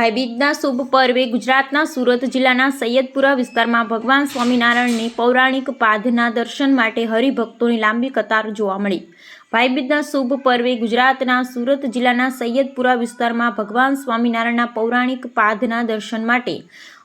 ભાઈબીજના શુભ પર્વે ગુજરાતના સુરત જિલ્લાના સૈયદપુરા વિસ્તારમાં ભગવાન સ્વામિનારાયણની પૌરાણિક પાધના દર્શન માટે હરિભક્તોની લાંબી કતાર જોવા મળી. ભાઈબીજના શુભ પર્વે ગુજરાતના સુરત જિલ્લાના સૈયદપુરા વિસ્તારમાં ભગવાન સ્વામિનારાયણના પૌરાણિક પાધના દર્શન માટે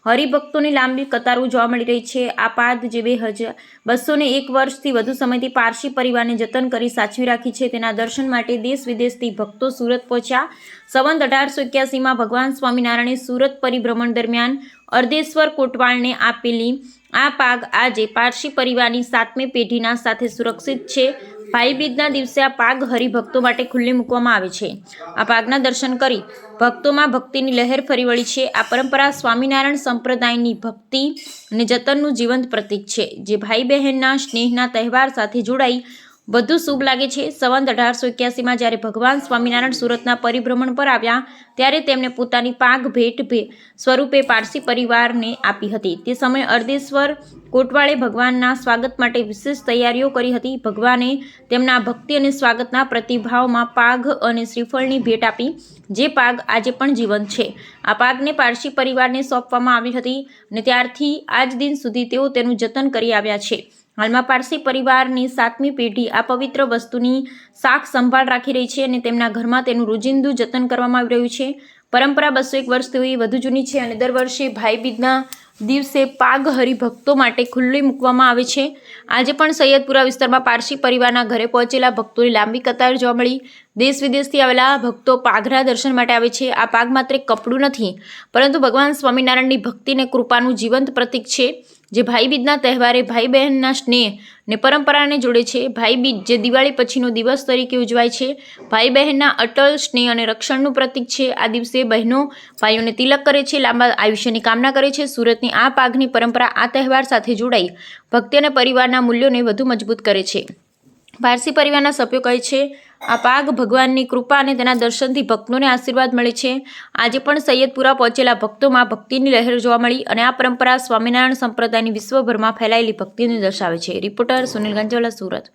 હરિભક્તોની લાંબી કતારો જોવા મળી રહી છે. આ પાદ જે બે હજાર બસો ને એક વર્ષથી વધુ સમયથી પારસી પરિવારને જતન કરી સાચવી રાખી છે. તેના દર્શન માટે દેશ વિદેશથી ભક્તો સુરત પહોંચ્યા. સંવંત અઢારસો એક્યાસીમાં ભગવાન સ્વામિનારાયણે સુરત પરિભ્રમણ દરમિયાન અર્ધેશ્વર કોટવાળને આપેલી આ પાગ આજે પારસી પરિવારની સાતમી પેઢીના સાથે સુરક્ષિત છે. ભાઈબીજના દિવસે આ પાગ હરિભક્તો માટે ખુલ્લી મૂકવામાં આવે છે. આ પાગના દર્શન કરી ભક્તોમાં ભક્તિની લહેર ફરી વળી છે. આ પરંપરા સ્વામિનારાયણ સંપ્રદાયની ભક્તિ અને જતનનું જીવંત પ્રતીક છે, જે ભાઈ બહેનના સ્નેહના તહેવાર સાથે જોડાઈ વધુ શુભ લાગે છે. સંવંત અઢારસો એક્યાસીમાં જ્યારે ભગવાન સ્વામિનારાયણ સુરતના પરિભ્રમણ પર આવ્યા, ત્યારે તેમણે પોતાની પાગ ભેટ સ્વરૂપે પારસી પરિવારને આપી હતી. તે સમયે અર્ધેશ્વર કોટવાળે ભગવાનના સ્વાગત માટે વિશેષ તૈયારીઓ કરી હતી. ભગવાને તેમના ભક્તિ અને સ્વાગતના પ્રતિભાવમાં પાઘ અને શ્રીફળની ભેટ આપી, જે પાગ આજે પણ જીવંત છે. આ પાગને પારસી પરિવારને સોંપવામાં આવી હતી અને ત્યારથી આજ દિન સુધી તેઓ તેનું જતન કરી આવ્યા છે. હાલમાં પારસી પરિવારની સાતમી પેઢી આ પવિત્ર વસ્તુની સાખ સંભાળ રાખી રહી છે અને તેમના ઘરમાં તેનું રોજિંદુ જતન કરવામાં આવી રહ્યું છે. પરંપરા બસો એક વર્ષથી વધુ જૂની છે અને દર વર્ષે ભાઈબીજના દિવસે પાગ હરિભક્તો માટે ખુલ્લી મૂકવામાં આવે છે. આજે પણ સૈયદપુરા વિસ્તારમાં પારસી પરિવારના ઘરે પહોંચેલા ભક્તોની લાંબી કતાર જોવા મળી. દેશ વિદેશથી આવેલા ભક્તો પાઘના દર્શન માટે આવે છે. આ પાગ માત્ર કપડું નથી, પરંતુ ભગવાન સ્વામિનારાયણની ભક્તિને કૃપાનું જીવંત પ્રતીક છે. જે ભાઈબીજના તહેવારે ભાઈ બહેનના સ્નેહ ને પરંપરાને જોડે છે. ભાઈબીજ જે દિવાળી પછીનો દિવસ તરીકે ઉજવાય છે. ભાઈ બહેનના અટલ સ્નેહ અને રક્ષણનું પ્રતીક છે. આ દિવસે બહેનો ભાઈઓને તિલક કરે છે, લાંબા આયુષ્યની કામના કરે છે. સુરતની આ પાઘની પરંપરા આ તહેવાર સાથે જોડાઈ ભક્તિ અને પરિવારના મૂલ્યોને વધુ મજબૂત કરે છે. પારસી પરિવારના સભ્યો કહે છે આ પાગ ભગવાનની કૃપા અને તેના દર્શનથી ભક્તોને આશીર્વાદ મળે છે. આજે પણ સૈયદપુરા પહોંચેલા ભક્તોમાં ભક્તિની લહેર જોવા મળી અને આ પરંપરા સ્વામિનારાયણ સંપ્રદાયની વિશ્વભરમાં ફેલાયેલી ભક્તિને દર્શાવે છે. રિપોર્ટર સુનિલ ગંજવાલા, સુરત.